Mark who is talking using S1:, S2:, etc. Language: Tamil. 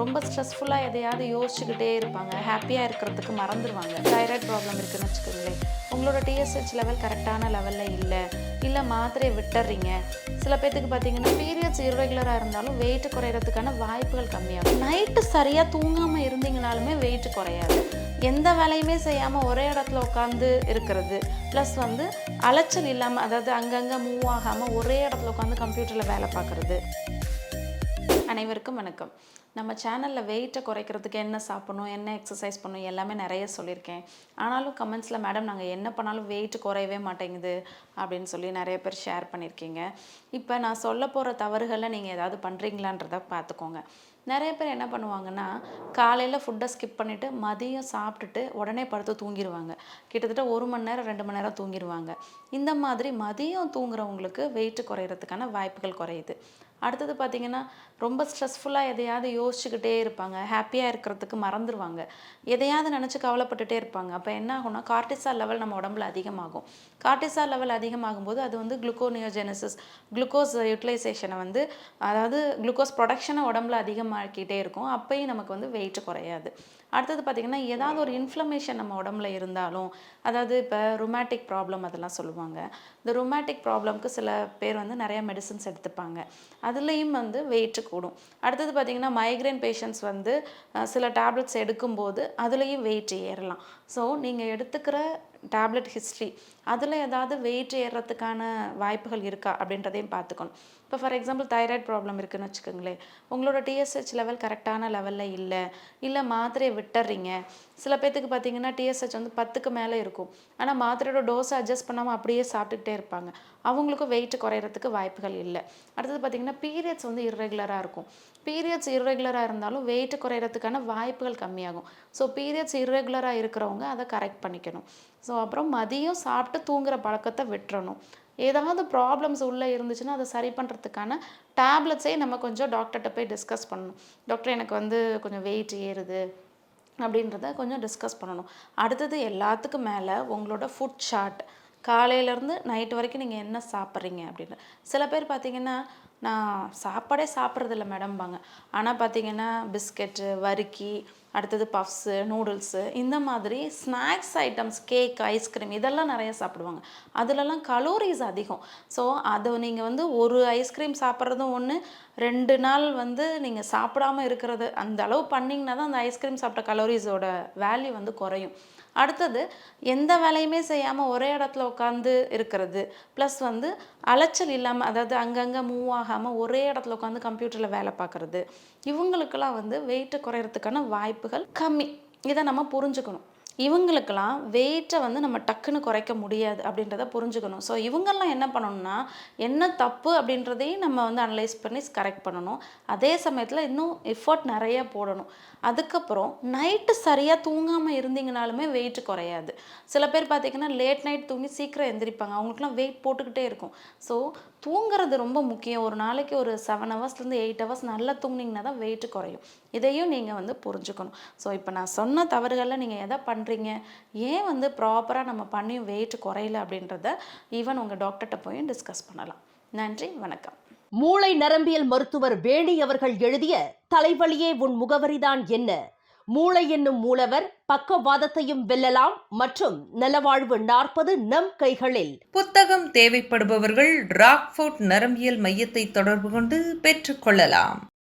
S1: ரொம்ப ஸ்ட்ரெஸ்ஃபுல்லாக எதையாவது யோசிச்சுக்கிட்டே இருப்பாங்க. ஹாப்பியாக இருக்கிறதுக்கு மறந்துடுவாங்க தைராய்டு ப்ராப்ளம் இருக்குன்னு வச்சுக்கோங்களேன். உங்களோட டிஎஸ்ஹெச் லெவல் கரெக்டான லெவலில் இல்லை. இல்லை மாத்திரையை விட்டுறீங்க. சில பேர்த்துக்கு பார்த்தீங்கன்னா பீரியட்ஸ் இர்ரெகுலராக இருந்தாலும் வெயிட் குறையிறதுக்கான வாய்ப்புகள் கம்மியாகும். நைட்டு சரியாக தூங்காமல் இருந்தீங்கனாலுமே வெயிட் குறையாது. எந்த வேலையுமே செய்யாமல் ஒரே இடத்துல உட்காந்து இருக்கிறது. ப்ளஸ் வந்து அலைச்சல் இல்லாமல் அதாவது அங்கங்கே மூவ் ஆகாமல் ஒரே இடத்துல உட்காந்து கம்ப்யூட்டரில் வேலை பார்க்குறது. அனைவருக்கும் வணக்கம். நம்ம சேனலில் வெயிட்டை குறைக்கிறதுக்கு என்ன சாப்பிடணும் என்ன எக்ஸசைஸ் பண்ணணும் எல்லாமே நிறைய சொல்லியிருக்கேன். ஆனாலும் கமெண்ட்ஸில் மேடம் நாங்கள் என்ன பண்ணாலும் வெயிட் குறையவே மாட்டேங்குது அப்படின்னு சொல்லி நிறைய பேர் ஷேர் பண்ணியிருக்கீங்க. இப்போ நான் சொல்ல போகிற தவறுகளை நீங்கள் ஏதாவது பண்ணுறீங்களான்றத பார்த்துக்கோங்க. நிறைய பேர் என்ன பண்ணுவாங்கன்னா காலையில் ஃபுட்டை ஸ்கிப் பண்ணிவிட்டு மதியம் சாப்பிட்டுட்டு உடனே படுத்து தூங்கிடுவாங்க கிட்டத்தட்ட ஒரு மணி நேரம் ரெண்டு மணி நேரம் தூங்கிடுவாங்க இந்த மாதிரி மதியம் தூங்குறவங்களுக்கு வெயிட் குறையிறதுக்கான வாய்ப்புகள் குறையுது. அடுத்தது பார்த்திங்கன்னா ரொம்ப ஸ்ட்ரெஸ்ஃபுல்லாக எதையாவது யோசிச்சுக்கிட்டே இருப்பாங்க. ஹாப்பியாக இருக்கிறதுக்கு மறந்துடுவாங்க எதையாவது நினச்சி கவலைப்பட்டுட்டே இருப்பாங்க. அப்போ என்ன ஆகும்னா கார்டிசால் லெவல் நம்ம உடம்புல அதிகமாகும். கார்டிசால் லெவல் அதிகமாகும் போது அது வந்து குளுக்கோனியோஜெனசிஸ் குளுக்கோஸ் யூட்டிலைசேஷனை வந்து அதாவது குளுக்கோஸ் ப்ரொடக்ஷனை உடம்புல அதிகமாக்கிட்டே இருக்கும். அப்பயும் நமக்கு வந்து வெயிட் குறையாது. அடுத்தது பார்த்திங்கன்னா ஏதாவது ஒரு இன்ஃப்ளமேஷன் நம்ம உடம்புல இருந்தாலும் அதாவது இப்போ ருமேட்டிக் ப்ராப்ளம் அதெல்லாம் சொல்லுவாங்க. இந்த ருமேட்டிக் ப்ராப்ளம்க்கு சில பேர் வந்து நிறைய மெடிசன்ஸ் எடுத்துப்பாங்க. அதுலேயும் வந்து வெயிட் கூடும். அடுத்தது பார்த்திங்கன்னா மைக்ரைன் பேஷண்ட்ஸ் வந்து சில டேப்லெட்ஸ் எடுக்கும்போது அதுலேயும் வெயிட் ஏறலாம். ஸோ நீங்கள் எடுத்துக்கிற டேப்லெட் ஹிஸ்ட்ரி அதில் ஏதாவது வெயிட் ஏறுறதுக்கான வாய்ப்புகள் இருக்கா அப்படின்றதையும் பார்த்துக்கணும். இப்போ ஃபார் எக்ஸாம்பிள் தைராய்டு ப்ராப்ளம் இருக்குதுன்னு வச்சுக்கோங்களேன். உங்களோட டிஎஸ்ஹெச் லெவல் கரெக்டான லெவலில் இல்லை. இல்லை மாத்திரையை விட்டுறீங்க. சில பேர்த்துக்கு பார்த்தீங்கன்னா டிஎஸ்ஹெச் வந்து பத்துக்கு மேலே இருக்கும். ஆனால் மாத்திரையோட டோஸை அட்ஜஸ்ட் பண்ணாமல் அப்படியே சாப்பிட்டுக்கிட்டே இருப்பாங்க. அவங்களுக்கும் வெயிட் குறையிறதுக்கு வாய்ப்புகள் இல்லை. அடுத்தது பார்த்தீங்கன்னா பீரியட்ஸ் வந்து இர்ரெகுலராக இருக்கும். பீரியட்ஸ் இர்ரெகுலராக இருந்தாலும் வெயிட் குறையிறதுக்கான வாய்ப்புகள் கம்மியாகும். ஸோ பீரியட்ஸ் இர்ரெகுலராக இருக்கிறவங்க அதை கரெக்ட் பண்ணிக்கணும். ஸோ அப்புறம் மதியம் சாப்பிட்டு தூங்குற பழக்கத்தை விட்டுறணும். ஏதாவது ப்ராப்ளம்ஸ் உள்ளே இருந்துச்சுன்னா அதை சரி பண்ணுறதுக்கான டேப்லெட்ஸே நம்ம கொஞ்சம் டாக்டர்கிட்ட போய் டிஸ்கஸ் பண்ணணும். டாக்டர் எனக்கு வந்து கொஞ்சம் வெயிட் ஏறுது அப்படின்றத கொஞ்சம் டிஸ்கஸ் பண்ணணும். அடுத்தது எல்லாத்துக்கும் மேலே உங்களோட ஃபுட் ஷார்ட் காலையிலேருந்து நைட் வரைக்கும் நீங்கள் என்ன சாப்பிட்றீங்க அப்படின்னு. சில பேர் பார்த்தீங்கன்னா நான் சாப்பாடே சாப்பிட்றதில்ல மேடம்பாங்க ஆனால் பார்த்தீங்கன்னா பிஸ்கெட்டு வறுக்கி அடுத்தது பஃப்ஸு நூடுல்ஸு இந்த மாதிரி ஸ்நாக்ஸ் ஐட்டம்ஸ் கேக் ஐஸ்கிரீம் இதெல்லாம் நிறைய சாப்பிடுவாங்க. அதுலலாம் கலோரிஸ் அதிகம். ஸோ அதை நீங்கள் வந்து ஒரு ஐஸ்கிரீம் சாப்பிட்றதும் ஒன்று ரெண்டு நாள் வந்து நீங்கள் சாப்பிடாம இருக்கிறது அந்த அளவு பண்ணிங்கன்னா தான் அந்த ஐஸ்கிரீம் சாப்பிட்ட கலோரிஸோட வேல்யூ வந்து குறையும். அடுத்தது எந்த வேலையுமே செய்யாமல் ஒரே இடத்துல உட்காந்து இருக்கிறது ப்ளஸ் வந்து அலைச்சல் இல்லாமல் அதாவது அங்கங்கே மூவ் ஆகாமல் ஒரே இடத்துல உட்காந்து கம்ப்யூட்டரில் வேலை பார்க்குறது இவங்களுக்கெல்லாம் வந்து வெயிட்டு குறையிறதுக்கான வாய்ப்புகள் கம்மி. இதை நம்ம புரிஞ்சுக்கணும். இவங்களுக்கெல்லாம் வெயிட்டை வந்து நம்ம டக்குன்னு குறைக்க முடியாது அப்படின்றத புரிஞ்சுக்கணும். ஸோ இவங்கெல்லாம் என்ன பண்ணணும்னா என்ன தப்பு அப்படின்றதையும் நம்ம வந்து அனலைஸ் பண்ணி கரெக்ட் பண்ணணும். அதே சமயத்தில் இன்னும் எஃபர்ட் நிறைய போடணும். அதுக்கப்புறம் நைட்டு சரியாக தூங்காமல் இருந்தீங்கனாலுமே வெயிட் குறையாது. சில பேர் பார்த்தீங்கன்னா லேட் நைட் தூங்கி சீக்கிரம் எந்திரிப்பாங்க. அவங்களுக்குலாம் வெயிட் போட்டுக்கிட்டே இருக்கும். ஸோ தூங்குறது ரொம்ப முக்கியம். ஒரு நாளைக்கு ஒரு செவன் ஹவர்ஸ்லேருந்து எயிட் ஹவர்ஸ் நல்லா தூங்குனீங்கன்னா தான் வெயிட் குறையும். இதையும் நீங்கள் வந்து புரிஞ்சுக்கணும். ஸோ இப்போ நான் சொன்ன தவறுகளில் நீங்கள் எதை பண்ணுறீங்க ஏன் வந்து ப்ராப்பராக நம்ம பண்ணியும் வெயிட் குறையல அப்படின்றத ஈவன் உங்கள் டாக்டர்கிட்ட போய் டிஸ்கஸ் பண்ணலாம். நன்றி வணக்கம்.
S2: மூளை நரம்பியல் மருத்துவர் வேணி அவர்கள் எழுதிய தலைவலியே உன் முகவரிதான் என்ன? மூளை என்னும் மூலவர் பக்கவாதத்தையும் வெல்லலாம் மற்றும் நலவாழ்வு நாற்பது நம் கைகளில்.
S3: புத்தகம் தேவைப்படுபவர்கள் ராக்ஃபோர்ட் நரம்பியல் மையத்தை தொடர்பு கொண்டு பெற்றுக்கொள்ளலாம்